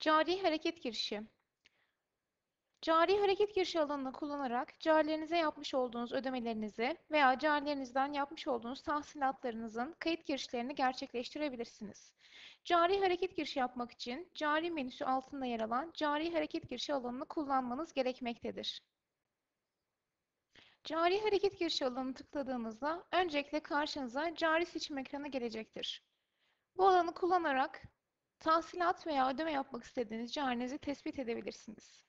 Cari hareket girişi. Cari hareket girişi alanını kullanarak carilerinize yapmış olduğunuz ödemelerinizi veya carilerinizden yapmış olduğunuz tahsilatlarınızın kayıt girişlerini gerçekleştirebilirsiniz. Cari hareket girişi yapmak için cari menüsü altında yer alan cari hareket girişi alanını kullanmanız gerekmektedir. Cari hareket girişi alanını tıkladığınızda öncelikle karşınıza cari seçim ekranı gelecektir. Bu alanı kullanarak tahsilat veya ödeme yapmak istediğiniz carinizi tespit edebilirsiniz.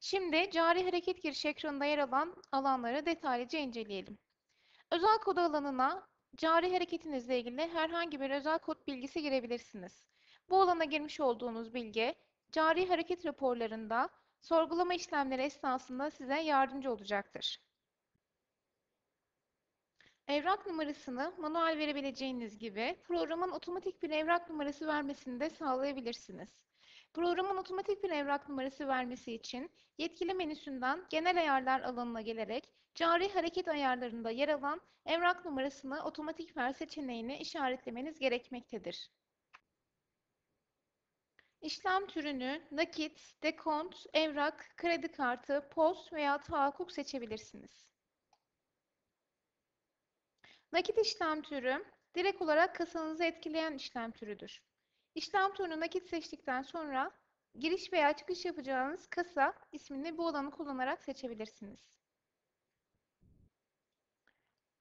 Şimdi cari hareket girişi ekranında yer alan alanları detaylıca inceleyelim. Özel kod alanına cari hareketinizle ilgili herhangi bir özel kod bilgisi girebilirsiniz. Bu alana girmiş olduğunuz bilgi cari hareket raporlarında sorgulama işlemleri esnasında size yardımcı olacaktır. Evrak numarasını manuel verebileceğiniz gibi programın otomatik bir evrak numarası vermesini de sağlayabilirsiniz. Programın otomatik bir evrak numarası vermesi için yetkili menüsünden genel ayarlar alanına gelerek cari hareket ayarlarında yer alan evrak numarasını otomatik ver seçeneğini işaretlemeniz gerekmektedir. İşlem türünü nakit, dekont, evrak, kredi kartı, post veya tahakkuk seçebilirsiniz. Nakit işlem türü direkt olarak kasanızı etkileyen işlem türüdür. İşlem türünü nakit seçtikten sonra giriş veya çıkış yapacağınız kasa ismini bu alanı kullanarak seçebilirsiniz.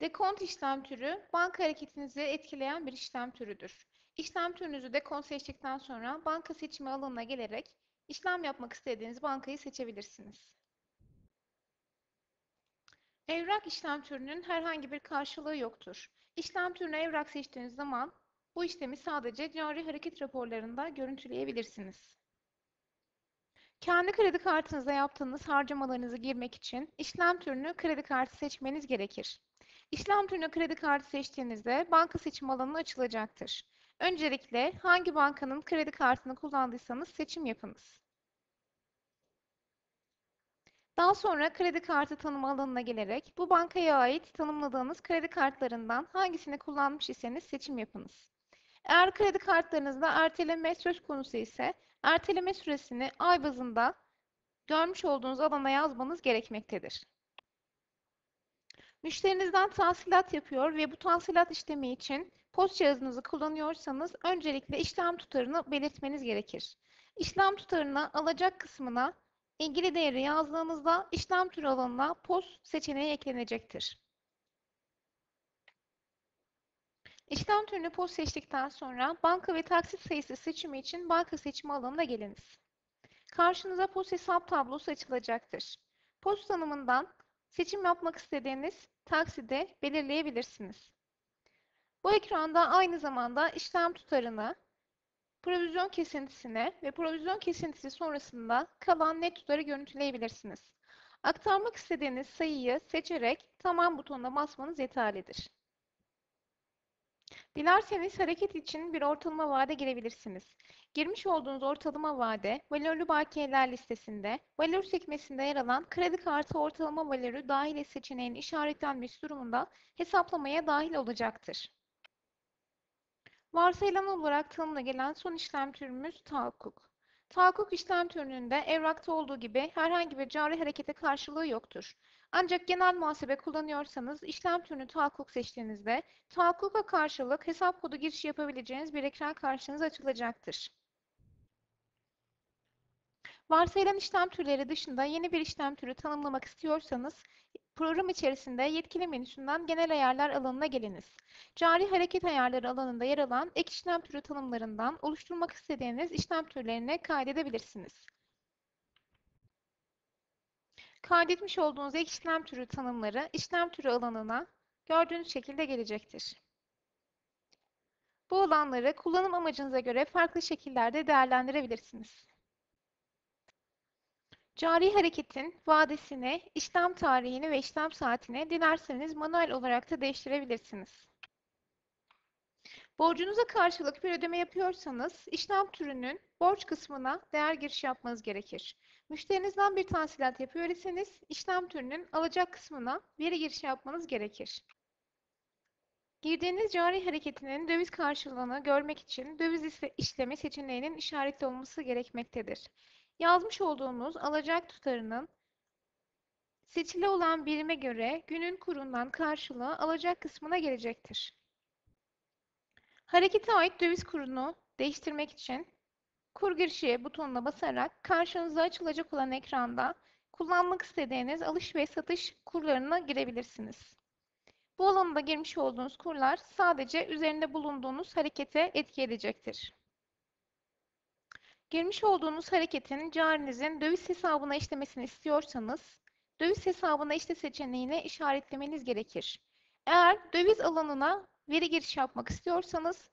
Dekont işlem türü banka hareketinizi etkileyen bir işlem türüdür. İşlem türünüzü dekont seçtikten sonra banka seçimi alanına gelerek işlem yapmak istediğiniz bankayı seçebilirsiniz. Evrak işlem türünün herhangi bir karşılığı yoktur. İşlem türüne evrak seçtiğiniz zaman bu işlemi sadece cari hareket raporlarında görüntüleyebilirsiniz. Kendi kredi kartınıza yaptığınız harcamalarınızı girmek için işlem türünü kredi kartı seçmeniz gerekir. İşlem türünü kredi kartı seçtiğinizde banka seçim alanı açılacaktır. Öncelikle hangi bankanın kredi kartını kullandıysanız seçim yapınız. Daha sonra kredi kartı tanıma alanına gelerek bu bankaya ait tanımladığınız kredi kartlarından hangisini kullanmış iseniz seçim yapınız. Eğer kredi kartlarınızda erteleme söz konusu ise erteleme süresini ay bazında görmüş olduğunuz alana yazmanız gerekmektedir. Müşterinizden tahsilat yapıyor ve bu tahsilat işlemi için post cihazınızı kullanıyorsanız öncelikle işlem tutarını belirtmeniz gerekir. İşlem tutarına alacak kısmına ilgili değeri yazdığınızda işlem türü alanına post seçeneği eklenecektir. İşlem türünü post seçtikten sonra banka ve taksit sayısı seçimi için banka seçimi alanına geliniz. Karşınıza post hesap tablosu açılacaktır. Post tanımından seçim yapmak istediğiniz taksidi belirleyebilirsiniz. Bu ekranda aynı zamanda işlem tutarını, provizyon kesintisine ve provizyon kesintisi sonrasında kalan net tutarı görüntüleyebilirsiniz. Aktarmak istediğiniz sayıyı seçerek tamam butonuna basmanız yeterlidir. Dilerseniz hareket için bir ortalama vade girebilirsiniz. Girmiş olduğunuz ortalama vade, valörlü bakiyeler listesinde, valör sekmesinde yer alan kredi kartı ortalama valörü dahil seçeneğinin işaretlenmesi durumunda hesaplamaya dahil olacaktır. Varsayılan olarak tanımla gelen son işlem türümüz tahakkuk. Tahakkuk işlem türünde evrakta olduğu gibi herhangi bir cari harekete karşılığı yoktur. Ancak genel muhasebe kullanıyorsanız işlem türünü tahakkuk seçtiğinizde tahakkuka karşılık hesap kodu girişi yapabileceğiniz bir ekran karşınıza açılacaktır. Varsayılan işlem türleri dışında yeni bir işlem türü tanımlamak istiyorsanız program içerisinde yetkili menüsünden genel ayarlar alanına geliniz. Cari hareket ayarları alanında yer alan ek işlem türü tanımlarından oluşturmak istediğiniz işlem türlerini kaydedebilirsiniz. Kaydetmiş olduğunuz ek işlem türü tanımları işlem türü alanına gördüğünüz şekilde gelecektir. Bu alanları kullanım amacınıza göre farklı şekillerde değerlendirebilirsiniz. Cari hareketin vadesini, işlem tarihini ve işlem saatini dilerseniz manuel olarak da değiştirebilirsiniz. Borcunuza karşılık bir ödeme yapıyorsanız işlem türünün borç kısmına değer girişi yapmanız gerekir. Müşterinizden bir tahsilat yapıyor iseniz işlem türünün alacak kısmına veri girişi yapmanız gerekir. Girdiğiniz cari hareketinin döviz karşılığını görmek için döviz işlemi seçeneğinin işaretli olması gerekmektedir. Yazmış olduğunuz alacak tutarının seçili olan birime göre günün kurundan karşılığı alacak kısmına gelecektir. Harekete ait döviz kurunu değiştirmek için kur girişi butonuna basarak karşınıza açılacak olan ekranda kullanmak istediğiniz alış ve satış kurlarına girebilirsiniz. Bu alanda girmiş olduğunuz kurlar sadece üzerinde bulunduğunuz harekete etki edecektir. Girmiş olduğunuz hareketin carinizin döviz hesabına işlemesini istiyorsanız, döviz hesabına işle seçeneğini işaretlemeniz gerekir. Eğer döviz alanına veri giriş yapmak istiyorsanız,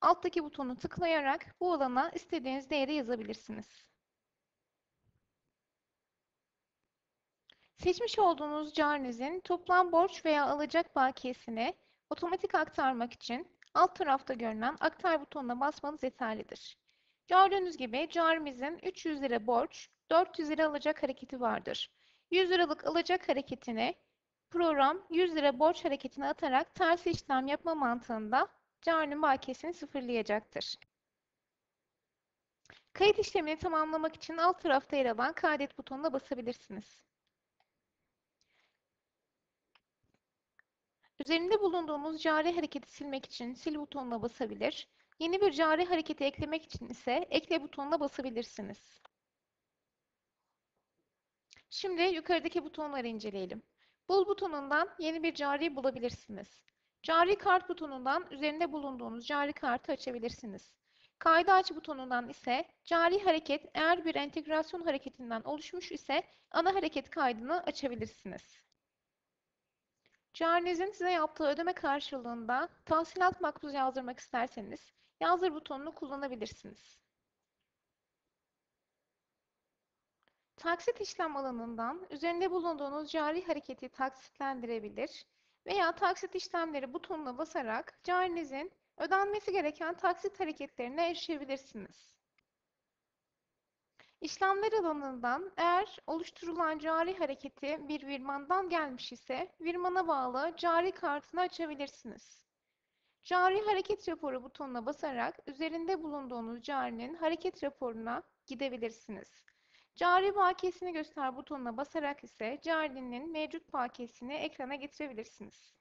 alttaki butonu tıklayarak bu alana istediğiniz değeri yazabilirsiniz. Seçmiş olduğunuz carinizin toplam borç veya alacak bakiyesini otomatik aktarmak için alt tarafta görülen aktar butonuna basmanız yeterlidir. Gördüğünüz gibi carimizin 300 lira borç, 400 lira alacak hareketi vardır. 100 liralık alacak hareketini program 100 lira borç hareketine atarak tersi işlem yapma mantığında carinin bakiyesini sıfırlayacaktır. Kayıt işlemini tamamlamak için alt tarafta yer alan kaydet butonuna basabilirsiniz. Üzerinde bulunduğumuz cari hareketi silmek için sil butonuna basabilir, yeni bir cari hareketi eklemek için ise ekle butonuna basabilirsiniz. Şimdi yukarıdaki butonları inceleyelim. Bul butonundan yeni bir cari bulabilirsiniz. Cari kart butonundan üzerinde bulunduğunuz cari kartı açabilirsiniz. Kaydı aç butonundan ise cari hareket eğer bir entegrasyon hareketinden oluşmuş ise ana hareket kaydını açabilirsiniz. Carinizin size yaptığı ödeme karşılığında tahsilat makbuzu yazdırmak isterseniz yazdır butonunu kullanabilirsiniz. Taksit işlem alanından üzerinde bulunduğunuz cari hareketi taksitlendirebilir veya taksit işlemleri butonuna basarak carinizin ödenmesi gereken taksit hareketlerine erişebilirsiniz. İşlemler alanından eğer oluşturulan cari hareketi bir virmandan gelmiş ise virmana bağlı cari kartını açabilirsiniz. Cari hareket raporu butonuna basarak üzerinde bulunduğunuz carinin hareket raporuna gidebilirsiniz. Cari bakiyesini göster butonuna basarak ise carinin mevcut bakiyesini ekrana getirebilirsiniz.